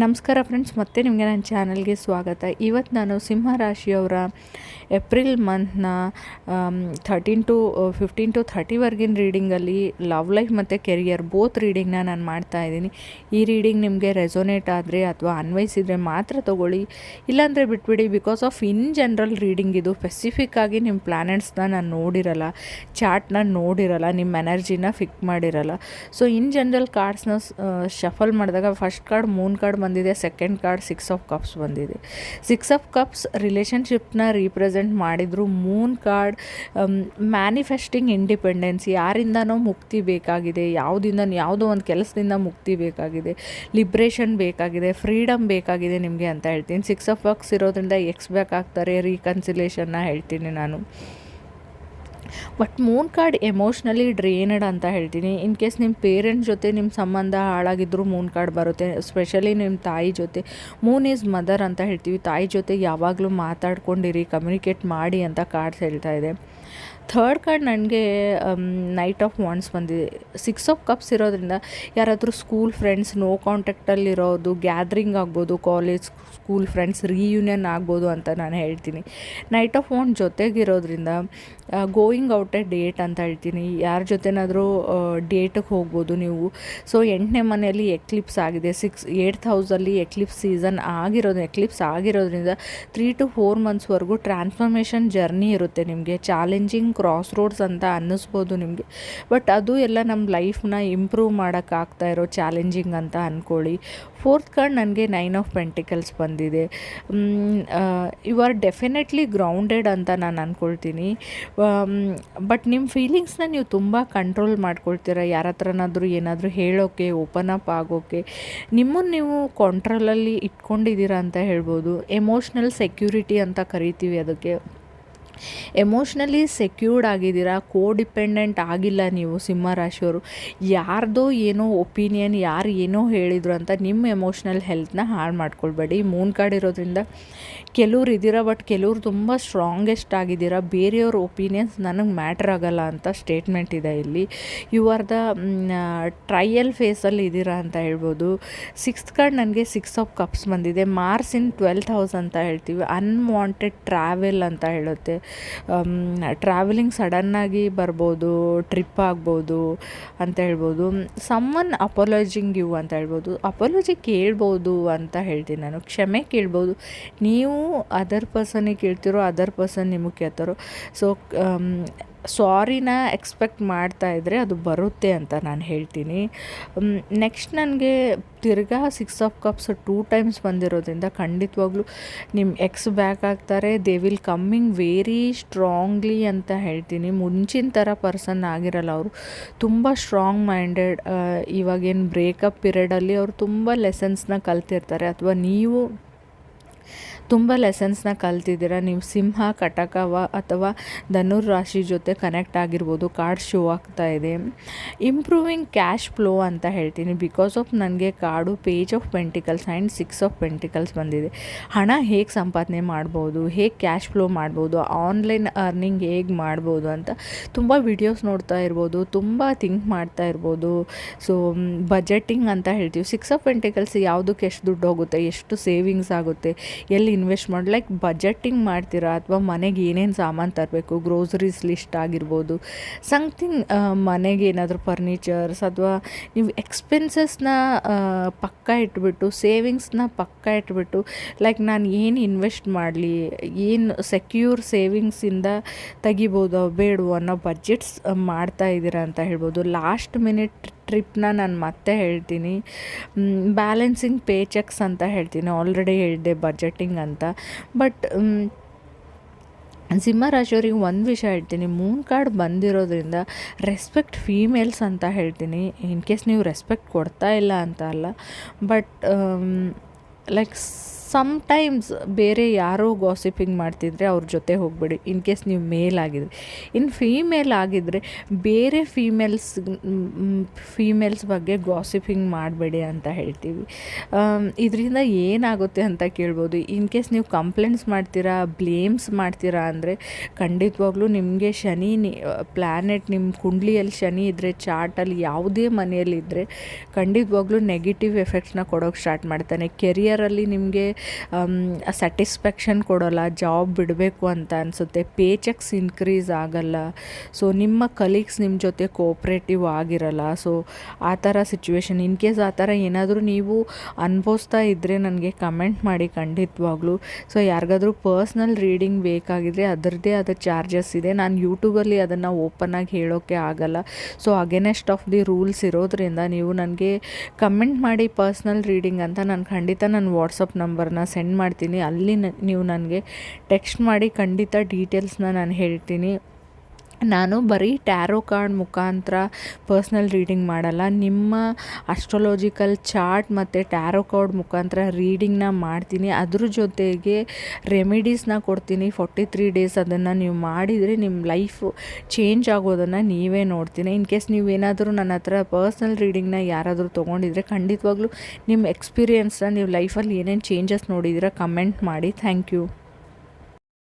ನಮಸ್ಕಾರ ಫ್ರೆಂಡ್ಸ್, ಮತ್ತೆ ನಿಮಗೆ ನನ್ನ ಚಾನಲ್ಗೆ ಸ್ವಾಗತ. ಇವತ್ತು ನಾನು ಸಿಂಹ ರಾಶಿಯವರ ಏಪ್ರಿಲ್ ಮಂತ್ನ ಥರ್ಟೀನ್ ಟು ಫಿಫ್ಟೀನ್ ಟು ಥರ್ಟಿವರೆಗಿನ ರೀಡಿಂಗಲ್ಲಿ ಲವ್ ಲೈಫ್ ಮತ್ತು ಕೆರಿಯರ್ ಬೋತ್ ರೀಡಿಂಗ್ನ ನಾನು ಮಾಡ್ತಾ ಇದ್ದೀನಿ. ಈ ರೀಡಿಂಗ್ ನಿಮಗೆ ರೆಸೊನೇಟ್ ಆದರೆ ಅಥವಾ ಅನ್ವಯಿಸಿದರೆ ಮಾತ್ರ ತೊಗೊಳ್ಳಿ. ಇಲ್ಲಾಂದರೆ ಬಿಟ್ಬಿಡಿ, because of in general reading ಇದು. ಸ್ಪೆಸಿಫಿಕ್ ಆಗಿ ನಿಮ್ಮ ಪ್ಲ್ಯಾನೆಟ್ಸ್ನ ನಾನು ನೋಡಿರಲ್ಲ ಚಾರ್ಟ್ನ ನೋಡಿರಲ್ಲ ನಿಮ್ಮ ಎನರ್ಜಿನ ಫಿಕ್ ಮಾಡಿರಲ್ಲ. ಸೊ ಇನ್ ಜನರಲ್ ಕಾರ್ಡ್ಸ್ನ ಶಫಲ್ ಮಾಡಿದಾಗ ಫಸ್ಟ್ ಕಾರ್ಡ್ ಮೂನ್ ಕಾರ್ಡ್ ಬಂದಿದೆ second card six of cups ಬಂದಿದೆ. ಸಿಕ್ಸ್ ಆಫ್ ಕಪ್ಸ್ ರಿಲೇಷನ್ಶಿಪ್ನ ರೀಪ್ರೆಸೆಂಟ್ ಮಾಡಿದ್ರು ಮೂನ್ ಕಾರ್ಡ್ ಮ್ಯಾನಿಫೆಸ್ಟಿಂಗ್ ಇಂಡಿಪೆಂಡೆನ್ಸ್ ಯಾರಿಂದನೋ ಮುಕ್ತಿ ಬೇಕಾಗಿದೆ, ಯಾವುದಿಂದ, ಯಾವುದೋ ಒಂದು ಕೆಲಸದಿಂದ ಮುಕ್ತಿ ಬೇಕಾಗಿದೆ ಲಿಬ್ರೇಷನ್ ಬೇಕಾಗಿದೆ ಫ್ರೀಡಮ್ ಬೇಕಾಗಿದೆ ನಿಮಗೆ ಅಂತ ಹೇಳ್ತೀನಿ. ಸಿಕ್ಸ್ ಆಫ್ ಕಪ್ಸ್ ಇರೋದ್ರಿಂದ ಎಕ್ಸ್ ಬ್ಯಾಕ್ ಆಗ್ತಾರೆ ರೀಕನ್ಸಿಲೇಷನ್ನ ಹೇಳ್ತೀನಿ ನಾನು. But moon card emotionally drained ಅಂತ ಹೇಳ್ತೀನಿ. ಇನ್ ಕೇಸ್ ನಿಮ್ಮ ಪೇರೆಂಟ್ಸ್ ಜೊತೆ ನಿಮ್ಮ ಸಂಬಂಧ ಹಾಳಾಗಿದ್ದರೂ ಮೂನ್ ಕಾರ್ಡ್ ಬರುತ್ತೆ ಸ್ಪೆಷಲಿ ನಿಮ್ಮ ತಾಯಿ ಜೊತೆ. ಮೂನ್ ಈಸ್ ಮದರ್ ಅಂತ ಹೇಳ್ತೀವಿ. ತಾಯಿ ಜೊತೆ ಯಾವಾಗಲೂ ಮಾತಾಡ್ಕೊಂಡಿರಿ ಕಮ್ಯುನಿಕೇಟ್ ಮಾಡಿ ಅಂತ ಕಾರ್ಡ್ಸ್ ಹೇಳ್ತಾ ಇದೆ. ಥರ್ಡ್ ಕಾರ್ಡ್ ನನಗೆ ನೈಟ್ ಆಫ್ ವಾಂಡ್ಸ್ ಬಂದಿದೆ. ಸಿಕ್ಸ್ ಆಫ್ ಕಪ್ಸ್ ಇರೋದ್ರಿಂದ ಯಾರಾದರೂ ಸ್ಕೂಲ್ ಫ್ರೆಂಡ್ಸ್ ನೋ ಕಾಂಟ್ಯಾಕ್ಟಲ್ಲಿರೋದು ಗ್ಯಾದ್ರಿಂಗ್ ಆಗ್ಬೋದು ಕಾಲೇಜ್ ಸ್ಕೂಲ್ ಫ್ರೆಂಡ್ಸ್ ರೀಯೂನಿಯನ್ ಆಗ್ಬೋದು ಅಂತ ನಾನು ಹೇಳ್ತೀನಿ. ನೈಟ್ ಆಫ್ ವಾಂಡ್ ಜೊತೆಗಿರೋದ್ರಿಂದ ಗೋಯಿಂಗ್ ಔಟ್ ಎ ಡೇಟ್ ಅಂತ ಹೇಳ್ತೀನಿ. ಯಾರ ಜೊತೆನಾದರೂ ಡೇಟಿಗೆ ಹೋಗ್ಬೋದು ನೀವು. ಸೊ ಎಂಟನೇ ಮನೆಯಲ್ಲಿ ಎಕ್ಲಿಪ್ಸ್ ಆಗಿದೆ. ಸಿಕ್ಸ್ ಏಟ್ ಹೌಸಲ್ಲಿ ಎಕ್ಲಿಪ್ಸ್ ಸೀಸನ್ ಆಗಿರೋದು ಎಕ್ಲಿಪ್ಸ್ ಆಗಿರೋದ್ರಿಂದ ತ್ರೀ ಟು ಫೋರ್ ಮಂತ್ಸ್ವರೆಗೂ ಟ್ರಾನ್ಸ್ಫಾರ್ಮೇಷನ್ ಜರ್ನಿ ಇರುತ್ತೆ ನಿಮಗೆ. ಚಾಲೆಂಜಿಂಗ್ ಕ್ರಾಸ್ ರೋಡ್ಸ್ ಅಂತ ಅನ್ನಿಸ್ಬೋದು ನಿಮಗೆ. ಬಟ್ ಅದು ಎಲ್ಲ ನಮ್ಮ ಲೈಫ್ನ ಇಂಪ್ರೂವ್ ಮಾಡೋಕ್ಕಾಗ್ತಾ ಇರೋ ಚಾಲೆಂಜಿಂಗ್ ಅಂತ ಅಂದ್ಕೊಳ್ಳಿ ಫೋರ್ತ್ ಕಾರ್ಡ್ ನನಗೆ ನೈನ್ ಆಫ್ ಪೆಂಟಿಕಲ್ಸ್ ಬಂದಿದೆ. ಯು ಆರ್ ಡೆಫಿನೆಟ್ಲಿ ಗ್ರೌಂಡೆಡ್ ಅಂತ ನಾನು ಅಂದ್ಕೊಳ್ತೀನಿ ಬಟ್ ನಿಮ್ಮ ಫೀಲಿಂಗ್ಸ್ನ ನೀವು ತುಂಬ ಕಂಟ್ರೋಲ್ ಮಾಡ್ಕೊಳ್ತೀರ. ಯಾರ ಹತ್ರನಾದರೂ ಏನಾದರೂ ಹೇಳೋಕ್ಕೆ ಓಪನ್ ಅಪ್ ಆಗೋಕ್ಕೆ ನಿಮ್ಮನ್ನು ನೀವು ಕಂಟ್ರೋಲಲ್ಲಿ ಇಟ್ಕೊಂಡಿದ್ದೀರಾ ಅಂತ ಹೇಳ್ಬೋದು. ಎಮೋಷ್ನಲ್ ಸೆಕ್ಯೂರಿಟಿ ಅಂತ ಕರಿತೀವಿ ಅದಕ್ಕೆ. ಎಮೋಷ್ನಲಿ ಸೆಕ್ಯೂರ್ಡ್ ಆಗಿದ್ದೀರಾ? ಕೋ ಡಿಪೆಂಡೆಂಟ್ ಆಗಿಲ್ಲ ನೀವು ಸಿಂಹರಾಶಿಯವರು ಯಾರ್ದೋ ಏನೋ ಒಪಿನಿಯನ್ ಯಾರು ಏನೋ ಹೇಳಿದ್ರು ಅಂತ ನಿಮ್ಮ ಎಮೋಷ್ನಲ್ ಹೆಲ್ತ್ನ ಹಾಳು ಮಾಡ್ಕೊಳ್ಬೇಡಿ. ಮೂನ್ ಕಾರ್ಡ್ ಇರೋದ್ರಿಂದ ಕೆಲವ್ರು ಇದ್ದೀರಾ ಬಟ್ ಕೆಲವ್ರು ತುಂಬ ಸ್ಟ್ರಾಂಗೆಸ್ಟ್ ಆಗಿದ್ದೀರಾ. ಬೇರೆಯವ್ರ ಒಪಿನಿಯನ್ಸ್ ನನಗೆ ಮ್ಯಾಟ್ರ್ ಆಗಲ್ಲ ಅಂತ ಸ್ಟೇಟ್ಮೆಂಟ್ ಇದೆ ಇಲ್ಲಿ. ಯು ಆರ್ ದ ಟ್ರಯಲ್ ಫೇಸಲ್ಲಿ ಇದ್ದೀರಾ ಅಂತ ಹೇಳ್ಬೋದು. ಸಿಕ್ಸ್ತ್ ಕಾರ್ಡ್ ನನಗೆ ಸಿಕ್ಸ್ ಆಫ್ ಕಪ್ಸ್ ಬಂದಿದೆ. ಮಾರ್ಸ್ ಇನ್ ಟ್ವೆಲ್ತ್ ಹೌಸ್ ಅಂತ ಹೇಳ್ತೀವಿ. ಅನ್ವಾಂಟೆಡ್ ಟ್ರಾವೆಲ್ ಅಂತ ಹೇಳುತ್ತೆ. ಟ್ರಾವೆಲಿಂಗ್ ಸಡನ್ನಾಗಿ ಬರ್ಬೋದು ಟ್ರಿಪ್ ಆಗ್ಬೋದು ಅಂತ ಹೇಳ್ಬೋದು. ಸಮ್ಮನ್ ಅಪಾಲಜಿಂಗ್ ಯು ಅಂತ ಹೇಳ್ಬೋದು. ಅಪೋಲಜಿ ಕೇಳ್ಬೋದು ಅಂತ ಹೇಳ್ತೀನಿ ನಾನು. ಕ್ಷಮೆ ಕೇಳ್ಬೋದು. ನೀವು ಅದರ್ ಪರ್ಸನಿಗೆ ಕೇಳ್ತಿರೋ ಅದರ್ ಪರ್ಸನ್ ನಿಮಗೆ ಕೇಳ್ತಾರೋ. ಸೊ ಸಾರಿನ ಎಕ್ಸ್ಪೆಕ್ಟ್ ಮಾಡ್ತಾ ಇದ್ದರೆ ಅದು ಬರುತ್ತೆ ಅಂತ ನಾನು ಹೇಳ್ತೀನಿ. ನೆಕ್ಸ್ಟ್ ನನಗೆ ತಿರ್ಗಾ six of cups two times ಬಂದಿರೋದ್ರಿಂದ ಖಂಡಿತವಾಗ್ಲೂ ನಿಮ್ಮ ಎಕ್ಸ್ ಬ್ಯಾಕ್ ಆಗ್ತಾರೆ they will coming very strongly ಅಂತ ಹೇಳ್ತೀನಿ. ಮುಂಚಿನ ಥರ ಪರ್ಸನ್ ಆಗಿರಲ್ಲ ಅವರು. ತುಂಬ ಸ್ಟ್ರಾಂಗ್ ಮೈಂಡೆಡ್ ಇವಾಗೇನು ಬ್ರೇಕಪ್ ಪೀರಿಯಡಲ್ಲಿ ಅವರು ತುಂಬ ಲೆಸನ್ಸ್ನ ಕಲ್ತಿರ್ತಾರೆ. ಅಥವಾ ನೀವು ತುಂಬ ಲೆಸನ್ಸ್ನ ಕಲ್ತಿದ್ದೀರ? ನೀವು ಸಿಂಹ ಕಟಕವ ಅಥವಾ ಧನುರ್ ರಾಶಿ ಜೊತೆ ಕನೆಕ್ಟ್ ಆಗಿರ್ಬೋದು ಕಾರ್ಡ್ ಶೋ ಆಗ್ತಾ ಇದೆ. ಇಂಪ್ರೂವಿಂಗ್ ಕ್ಯಾಶ್ ಫ್ಲೋ ಅಂತ ಹೇಳ್ತೀನಿ. ಬಿಕಾಸ್ ಆಫ್ ನನಗೆ card page of pentacles and six of pentacles ಬಂದಿದೆ. ಹಣ ಹೇಗೆ ಸಂಪಾದನೆ ಮಾಡ್ಬೋದು, ಹೇಗೆ ಕ್ಯಾಶ್ ಫ್ಲೋ ಮಾಡ್ಬೋದು ಆನ್ಲೈನ್ ಅರ್ನಿಂಗ್ ಹೇಗೆ ಮಾಡ್ಬೋದು ಅಂತ ತುಂಬ ವಿಡಿಯೋಸ್ ನೋಡ್ತಾ ಇರ್ಬೋದು, ತುಂಬ ಥಿಂಕ್ ಮಾಡ್ತಾ ಇರ್ಬೋದು. ಸೊ ಬಜೆಟಿಂಗ್ ಅಂತ ಹೇಳ್ತೀವಿ. ಸಿಕ್ಸ್ ಆಫ್ ಪೆಂಟಿಕಲ್ಸ್ ಯಾವುದಕ್ಕೆ ಎಷ್ಟು ದುಡ್ಡು ಹೋಗುತ್ತೆ, ಎಷ್ಟು ಸೇವಿಂಗ್ಸ್ ಆಗುತ್ತೆ ಎಲ್ಲಿ ಇನ್ವೆಸ್ಟ್ ಮಾಡಿ ಲೈಕ್ ಬಜೆಟಿಂಗ್ ಮಾಡ್ತೀರಾ ಅಥವಾ ಮನೆಗೆ ಏನೇನು ಸಾಮಾನು ತರಬೇಕು ಗ್ರೋಸರೀಸ್ ಲಿಸ್ಟ್ ಆಗಿರ್ಬೋದು ಸಂಥಿಂಗ್ ಮನೆಗೆ ಏನಾದರೂ ಫರ್ನಿಚರ್ಸ್ ಅಥವಾ ನೀವು ಎಕ್ಸ್ಪೆನ್ಸಸ್ನ ಪಕ್ಕ ಇಟ್ಬಿಟ್ಟು ಸೇವಿಂಗ್ಸ್ನ ಪಕ್ಕ ಇಟ್ಬಿಟ್ಟು ಲೈಕ್ ನಾನು ಏನು ಇನ್ವೆಸ್ಟ್ ಮಾಡಲಿ, ಏನು ಸೆಕ್ಯೂರ್ ಸೇವಿಂಗ್ಸಿಂದ ತೆಗಿಬೋದು, ಬೇಡವೋ ಅನ್ನೋ ಬಜೆಟ್ಸ್ ಮಾಡ್ತಾ ಇದ್ದೀರಾ ಅಂತ ಹೇಳ್ಬೋದು. ಲಾಸ್ಟ್ ಮಿನಿಟ್ ಟ್ರಿಪ್ನ ನಾನು ಮತ್ತೆ ಹೇಳ್ತೀನಿ. ಬ್ಯಾಲೆನ್ಸಿಂಗ್ ಪೇ ಚೆಕ್ಸ್ ಅಂತ ಹೇಳ್ತೀನಿ. ಆಲ್ರೆಡಿ ಹೇಳಿದೆ ಬಜೆಟಿಂಗ್ ಅಂತ. ಬಟ್ ಸಿಂಹರಾಜವ್ರಿಗೆ ಒಂದು ವಿಷಯ ಹೇಳ್ತೀನಿ. ಮೂನ್ ಕಾರ್ಡ್ ಬಂದಿರೋದ್ರಿಂದ ರೆಸ್ಪೆಕ್ಟ್ ಫೀಮೇಲ್ಸ್ ಅಂತ ಹೇಳ್ತೀನಿ. ಇನ್ ಕೇಸ್ ನೀವು ರೆಸ್ಪೆಕ್ಟ್ ಕೊಡ್ತಾ ಇಲ್ಲ ಅಂತ ಅಲ್ಲ. ಬಟ್ ಲೈಕ್ ಸಮ್ಟೈಮ್ಸ್ ಬೇರೆ ಯಾರೋ ಗಾಸಿಪಿಂಗ್ ಮಾಡ್ತಿದ್ರೆ ಅವ್ರ ಜೊತೆ ಹೋಗಬೇಡಿ ಇನ್ ಕೇಸ್ ನೀವು ಮೇಲ್ ಆಗಿದ್ರೆ. ಇನ್ನು ಫೀಮೇಲ್ ಆಗಿದ್ದರೆ ಬೇರೆ ಫೀಮೇಲ್ಸ್ ಫೀಮೇಲ್ಸ್ ಬಗ್ಗೆ ಗಾಸಿಪಿಂಗ್ ಮಾಡಬೇಡಿ ಅಂತ ಹೇಳ್ತೀವಿ. ಇದರಿಂದ ಏನಾಗುತ್ತೆ ಅಂತ ಕೇಳ್ಬೋದು. ಇನ್ ಕೇಸ್ ನೀವು ಕಂಪ್ಲೇಂಟ್ಸ್ ಮಾಡ್ತೀರಾ ಬ್ಲೇಮ್ಸ್ ಮಾಡ್ತೀರಾ ಅಂದರೆ ಖಂಡಿತವಾಗ್ಲೂ ನಿಮಗೆ ಶನಿ ಪ್ಲ್ಯಾನೆಟ್ ನಿಮ್ಮ ಕುಂಡ್ಲಿಯಲ್ಲಿ ಶನಿ ಇದ್ದರೆ ಚಾರ್ಟಲ್ಲಿ ಯಾವುದೇ ಮನೆಯಲ್ಲಿದ್ದರೆ ಖಂಡಿತವಾಗ್ಲೂ ನೆಗೆಟಿವ್ ಎಫೆಕ್ಟ್ಸ್ನ ಕೊಡೋಕ್ಕೆ ಸ್ಟಾರ್ಟ್ ಮಾಡ್ತಾನೆ. ಕೆರಿಯರಲ್ಲಿ ನಿಮಗೆ ಸ್ಯಾಟಿಸ್ಫ್ಯಾಕ್ಷನ್ ಕೊಡೋಲ್ಲ ಜಾಬ್ ಬಿಡಬೇಕು ಅಂತ ಅನಿಸುತ್ತೆ. ಪೇ ಚೆಕ್ಸ್ ಇನ್ಕ್ರೀಸ್ ಆಗಲ್ಲ. ಸೊ ನಿಮ್ಮ ಕಲೀಗ್ಸ್ ನಿಮ್ಮ ಜೊತೆ ಕೋಪ್ರೇಟಿವ್ ಆಗಿರಲ್ಲ. ಸೊ ಆ ಥರ ಸಿಚುವೇಶನ್ ಇನ್ ಕೇಸ್ ಆ ಥರ ಏನಾದರೂ ನೀವು ಅನುಭವಿಸ್ತಾ ಇದ್ದರೆ ನನಗೆ ಕಮೆಂಟ್ ಮಾಡಿ ಖಂಡಿತವಾಗ್ಲೂ. ಸೊ ಯಾರಿಗಾದ್ರೂ ಪರ್ಸ್ನಲ್ ರೀಡಿಂಗ್ ಬೇಕಾಗಿದ್ದರೆ ಅದರದ್ದೇ ಆದ ಚಾರ್ಜಸ್ ಇದೆ. ನಾನು ಯೂಟ್ಯೂಬಲ್ಲಿ ಅದನ್ನು ಆಗಿ ಹೇಳೋಕ್ಕೆ ಆಗಲ್ಲ. So against of the rules ಇರೋದ್ರಿಂದ ನೀವು ನನಗೆ ಕಮೆಂಟ್ ಮಾಡಿ ಪರ್ಸ್ನಲ್ ರೀಡಿಂಗ್ ಅಂತ ನಾನು ಖಂಡಿತ ನನ್ನ ವಾಟ್ಸಪ್ ನಂಬರ್ನ ಸೆಂಡ್ ಮಾಡ್ತೀನಿ. ಅಲ್ಲಿ ನೀವು ನನಗೆ ಟೆಕ್ಸ್ಟ್ ಮಾಡಿ ಖಂಡಿತ ಡೀಟೇಲ್ಸ್ನ ನಾನು ಹೇಳ್ತೀನಿ. ನಾನು ಬರೀ ಟ್ಯಾರೋ ಕಾರ್ಡ್ ಮುಖಾಂತರ ಪರ್ಸ್ನಲ್ ರೀಡಿಂಗ್ ಮಾಡಲ್ಲ. ನಿಮ್ಮ ಅಸ್ಟ್ರೊಲಾಜಿಕಲ್ ಚಾರ್ಟ್ ಮತ್ತು ಟ್ಯಾರೋ ಕಾರ್ಡ್ ಮುಖಾಂತರ ರೀಡಿಂಗ್ನ ಮಾಡ್ತೀನಿ. ಅದ್ರ ಜೊತೆಗೆ ರೆಮಿಡೀಸ್ನ ಕೊಡ್ತೀನಿ. ಫೋರ್ಟಿ ತ್ರೀ ಡೇಸ್ ಅದನ್ನು ನೀವು ಮಾಡಿದರೆ ನಿಮ್ಮ ಲೈಫು ಚೇಂಜ್ ಆಗೋದನ್ನು ನೀವೇ ನೋಡ್ತೀನಿ. ಇನ್ ಕೇಸ್ ನೀವೇನಾದರೂ ನನ್ನ ಹತ್ರ ಪರ್ಸ್ನಲ್ ರೀಡಿಂಗ್ನ ಯಾರಾದರೂ ತೊಗೊಂಡಿದ್ರೆ ಖಂಡಿತವಾಗ್ಲೂ ನಿಮ್ಮ ಎಕ್ಸ್ಪೀರಿಯೆನ್ಸ್ನ ನೀವು ಲೈಫಲ್ಲಿ ಏನೇನು ಚೇಂಜಸ್ ನೋಡಿದ್ದೀರಾ ಕಮೆಂಟ್ ಮಾಡಿ. Thank you.